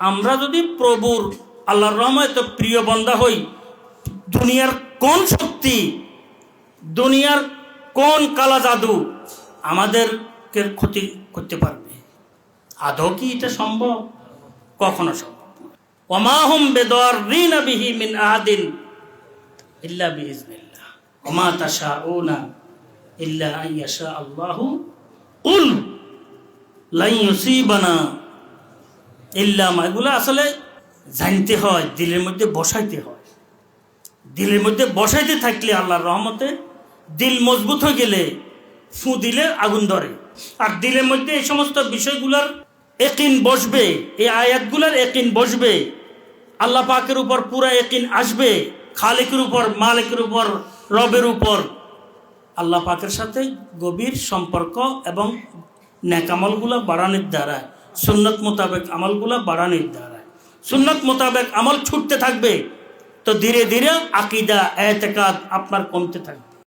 আমরা যদি প্রভুর আল্লাহর রহমত প্রিয় বন্ধা হই, দুনিয়ার কোন শক্তি, দুনিয়ার কোন কালা জাদু আমাদেরকে ক্ষতি করতে পারবে? আদৌ কি এটা সম্ভব? কখনো সম্ভব না। ওমাহুম বেদর রিন বিহি মিন আহাদিন ইল্লা বিইজনিল্লাহ ওমা তাশাউনা ইল্লা আন ইয়াশা আল্লাহু। উল লাই ইউসিবানা ইল্লা এগুলো আসলে জানতে হয়, দিলের মধ্যে বসাইতে হয়। দিলের মধ্যে বসাইতে থাকলে আল্লাহর রহমতে দিল মজবুত হয়ে গেলে ফু দিলে আগুন ধরে। আর দিলের মধ্যে এই সমস্ত বিষয়গুলোর একিন বসবে, এই আয়াতগুলোর একিন বসবে। আল্লাহ পাকের উপর পুরা একিন আসবে, খালিকের উপর, মালিকের উপর, রবের উপর। আল্লাহ পাকের সাথে গভীর সম্পর্ক এবং ন্যাকামলগুলো বাড়ানোর দ্বারা সুন্নত মোতাবেক আমলগুলো বাড়ানোর দ্বারা সুন্নত মোতাবেক আমল ছুটতে থাকবে, তো ধীরে ধীরে আকিদা, এতেকাদ আপনার কমতে থাকবে।